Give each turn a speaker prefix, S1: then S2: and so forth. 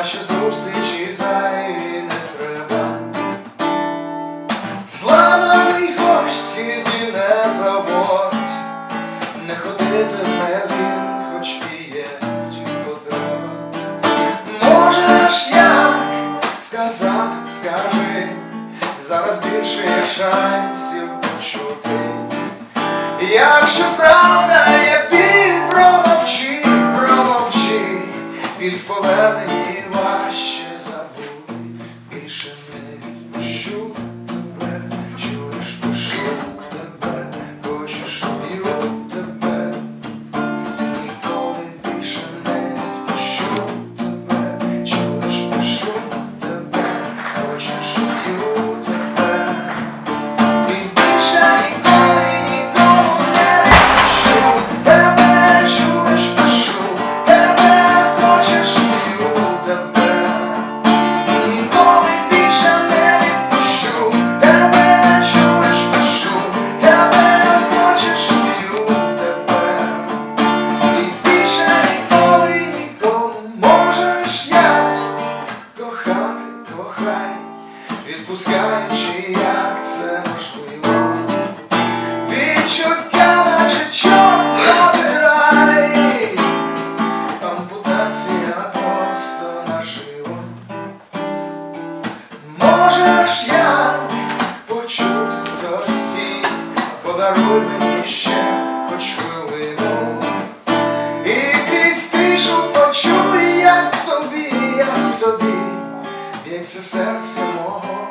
S1: зустрічі зайві не треба. Славаний хоч скільки не заводь, не ходитиме він, хоч і є втім потреба. Можеш як сказати, скажи, зараз більше є шансів почути. Якщо правда є біль, промовчи, промовчи, біль в поверненні you. Як це можливо. Відчуття, наче чорт ампутація просто наживо. Можеш як почути хтось, подаруй мені ще хоч хвилину. І крізь тишу почуй, як в тобі, як в тобі б'ється серце мого